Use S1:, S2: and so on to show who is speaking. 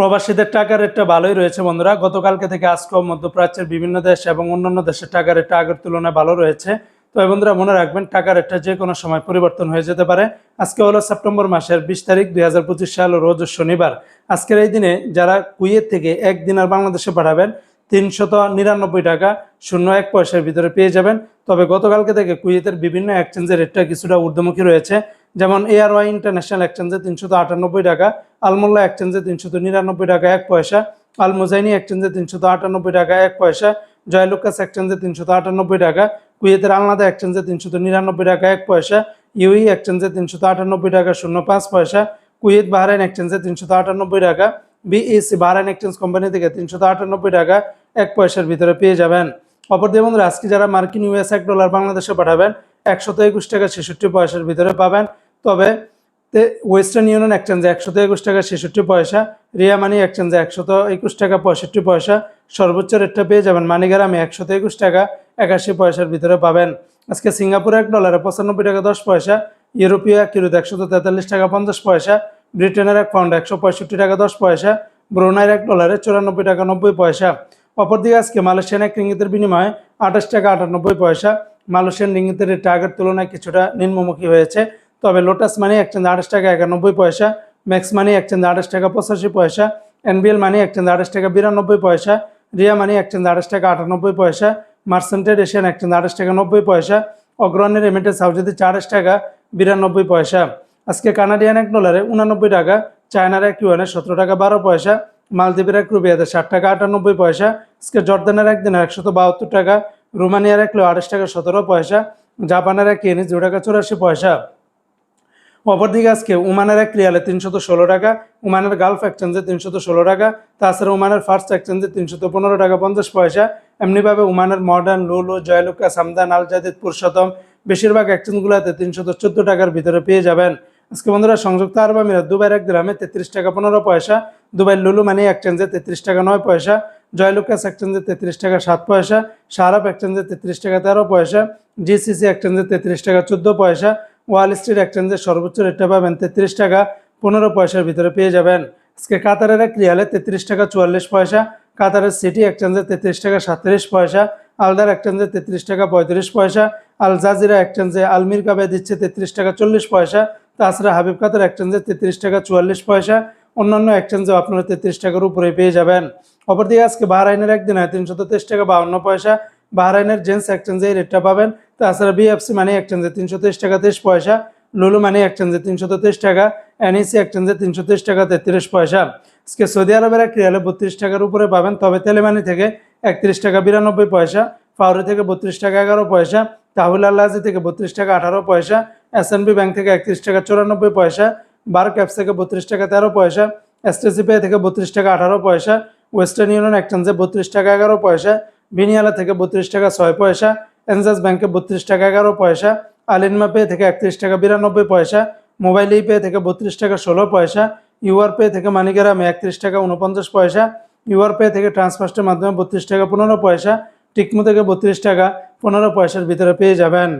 S1: প্রবাসীদের টাকার রেটটা ভালোই রয়েছে বন্ধুরা। গতকালকে থেকে আজকেও মধ্যপ্রাচ্যের বিভিন্ন দেশ এবং অন্যান্য দেশের টাকার রেটটা আগের তুলনায় ভালো রয়েছে। তো বন্ধুরা, মনে রাখবেন, টাকার রেটটা যে কোনো সময় পরিবর্তন হয়ে যেতে পারে। আজকে হলো সেপ্টেম্বর মাসের বিশ তারিখ দুই হাজার পঁচিশ সাল, রোজ শনিবার। আজকের এই দিনে যারা কুয়েত থেকে একদিন আর বাংলাদেশে পাঠাবেন, তিনশত নিরানব্বই টাকা শূন্য এক পয়সার ভিতরে পেয়ে যাবেন। তবে গতকালকে থেকে কুয়েতের বিভিন্ন এক্সচেঞ্জের রেটটা কিছুটা ঊর্ধ্বমুখী রয়েছে। যেমন এআর ওয়াই ইন্টারন্যাশনাল এক্সচেঞ্জে তিনশত আটানব্বই টাকা আলমোল্লা এক্সচেঞ্জে তিনশত নিরানব্বই টাকা, এক পয়সা। আল মুজাইনি এক্সচেঞ্জে তিনশত আটানব্বই টাকা, এক পয়সা। জয়লুকাস এক্সচেঞ্জে তিনশত আটানব্বই টাকা। কুয়েতের আলনাদা এক্সচেঞ্জে তিনশত নিরানব্বই টাকা, এক পয়সা। ইউই এক্সচেঞ্জে তিনশত আটানব্বই টাকা, শূন্য পাঁচ পয়সা। কুয়েত বাহরাইন এক্সচেঞ্জে তিনশত আটানব্বই টাকা। বিইসি বাহরাইন এক্সচেঞ্জ কোম্পানি থেকে তিনশত আটানব্বই টাকা এক পয়সার ভিতরে পেয়ে যাবেন। অপরদিকে বন্ধুরা, আজকে যারা মার্কিন ইউএস এক ডলার বাংলাদেশে পাঠাবেন, একশত একুশ টাকা ছেষট্টি পয়সার ভিতরে পাবেন। তবে ওয়েস্টার্ন ইউনিয়ন এক্সচেঞ্জে একশত একুশ টাকা ছেষট্টি পয়সা রিয়া মানি এক্সচেঞ্জে একশত একুশ টাকা পঁয়ষট্টি পয়সা। সর্বোচ্চ রেটটা পেয়ে যাবেন মানিগ্রামে একশত একুশ টাকা একাশি পয়সার ভিতরে পাবেন। আজকে সিঙ্গাপুরে এক ডলারে পঁচানব্বই টাকা দশ পয়সা, ইউরোপীয় এক কিরোতে একশত তেতাল্লিশ টাকা পঞ্চাশ পয়সা, ব্রিটেনের এক পাউন্ড একশো পঁয়ষট্টি টাকা দশ পয়সা, ব্রুনাইয়ের এক ডলারে চুরানব্বই টাকা নব্বই পয়সা। অপরদিকে আজকে মালয়েশিয়ান এক রিঙ্গিতের বিনিময়ে আঠাশ টাকা আটানব্বই পয়সা। মালয়েশিয়ান রিঙ্গিতের রেটটা আগের তুলনায় কিছুটা নিম্নমুখী হয়েছে। তবে লোটাস মানি একচেঞ্জ আঠাশ টাকা একানব্বই পয়সা ম্যাক্স মানি একচেঞ্জ আঠাশ টাকা পঁচাশি পয়সা এনবিএল মানি একচেঞ্জ আঠাশ টাকা বিরানব্বই পয়সা রিয়া মানি একচেঞ্জ আঠাশ টাকা আটানব্বই পয়সা মার্সেন্টেড এশিয়ান একচেঞ্জ আঠাশ টাকা নব্বই পয়সা অগ্রণের রেমিটেন্স হাউজিতে চারাশ টাকা বিরানব্বই পয়সা। আজকে কানাডিয়ান এক ডলারে উনানব্বই টাকা চায়নার এক ইউয়ানে সতেরো টাকা বারো পয়সা মালদ্বীপের এক রুবিয়াতে ষাট টাকা আটানব্বই পয়সা, আজকে জর্দানের এক দিনে একশত বাহাত্তর টাকা রোমানিয়ার এক কিলো আঠাশ টাকা সতেরো পয়সা জাপানের এক ইয়েনি দু টাকা চুরাশি পয়সা। অপরদিকে আজকে ওমানের এক রিয়ালে তিনশত ষোলো টাকা, ওমানের গালফ এক্সচেঞ্জে তিনশত ষোলো টাকা, তাছাড়া ওমানের ফার্স্ট এক্সচেঞ্জে তিনশত পনেরো টাকা, পঞ্চাশ পয়সা। এমনিভাবে ওমানের মডার্ন লুলু, জয়লুকা, সামদান আল জাদিদ পুরুষোত্তম, বেশিরভাগ এক্সচেঞ্জগুলোতে তিনশত চোদ্দ টাকার ভিতরে পেয়ে যাবেন। আজকে বন্ধুরা, সংযুক্ত আরব আমিরাত, দুবাইয়ের এক গ্রামে তেত্রিশ টাকা পনেরো পয়সা দুবাই লুলু মানি এক্সচেঞ্জে তেত্রিশ টাকা নয় পয়সা জয়লুকাস এক্সচেঞ্জে তেত্রিশ টাকা সাত পয়সা সারাপ এক্সচেঞ্জে তেত্রিশ টাকা তেরো পয়সা, জিসিসি এক্সচেঞ্জে তেত্রিশ টাকা চোদ্দ পয়সা ওয়াল স্ট্রিট এক্সচেঞ্জের সর্বোচ্চ রেটটা পাবেন তেত্রিশ টাকা পনেরো পয়সার ভিতরে পেয়ে যাবেন। আজকে কাতারের এক রিয়ালে তেত্রিশ টাকা চুয়াল্লিশ পয়সা, কাতারের সিটি এক্সচেঞ্জে তেত্রিশ টাকা সাতত্রিশ পয়সা, আলদার এক্সচেঞ্জে তেত্রিশ টাকা পঁয়ত্রিশ পয়সা, আল জাজিরা এক্সচেঞ্জে আলমির কাবে দিচ্ছে তেত্রিশ টাকা চল্লিশ পয়সা, তাছাড়া হাবিব কাতার এক্সচেঞ্জে তেত্রিশ টাকা চুয়াল্লিশ পয়সা, অন্যান্য এক্সচেঞ্জেও আপনারা তেত্রিশ টাকার উপরে পেয়ে যাবেন। অপরদিকে আজকে বাহরাইনের একদিনে তিনশত তেইশ টাকা বাউন্ন পয়সা, বাহরাইনের জেন্টস এক্সচেঞ্জে এই রেটটা পাবেন তাছাড়া বিএফসি মানি এক্সচেঞ্জে তিনশো তেইশ টাকা, তেইশ পয়সা। লুলু মানি এক্সচেঞ্জে তিনশত তেইশ টাকা। এনইসি এক্সচেঞ্জে তিনশো তেইশ টাকা, তেত্রিশ পয়সা। আজকে সৌদি আরবের এক রিয়ালে বত্রিশ টাকার উপরে পাবেন, তবে তেলেমানি থেকে একত্রিশ টাকা বিরানব্বই পয়সা, ফাউরি থেকে বত্রিশ টাকা এগারো পয়সা, তাহুল আল্লাহাজি থেকে বত্রিশ টাকা আঠারো পয়সা এসএনবি ব্যাংক থেকে একত্রিশ টাকা চুরানব্বই পয়সা বার ক্যাপস থেকে বত্রিশ টাকা তেরো পয়সা এসটিসি পে থেকে বত্রিশ টাকা আঠারো পয়সা ওয়েস্টার্ন ইউনিয়ন এক্সচেঞ্জে বত্রিশ টাকা এগারো পয়সা বিনিয়ালা থেকে বত্রিশ টাকা ছয় পয়সা এনজাস ব্যাংকে বত্রিশ টাকা এগারো পয়সা, আলিনমা পে থেকে একত্রিশ টাকা বিরানব্বই পয়সা, মোবাইল পে থেকে বত্রিশ টাকা ষোলো পয়সা, ইউআর পে থেকে মানিকেরামে একত্রিশ টাকা উনপঞ্চাশ পয়সা, ইউআর পে থেকে ট্রান্সফার্স্টের মাধ্যমে বত্রিশ টাকা পনেরো পয়সা, টিকমো থেকে বত্রিশ টাকা পনেরো পয়সার ভিতরে পেয়ে যাবেন।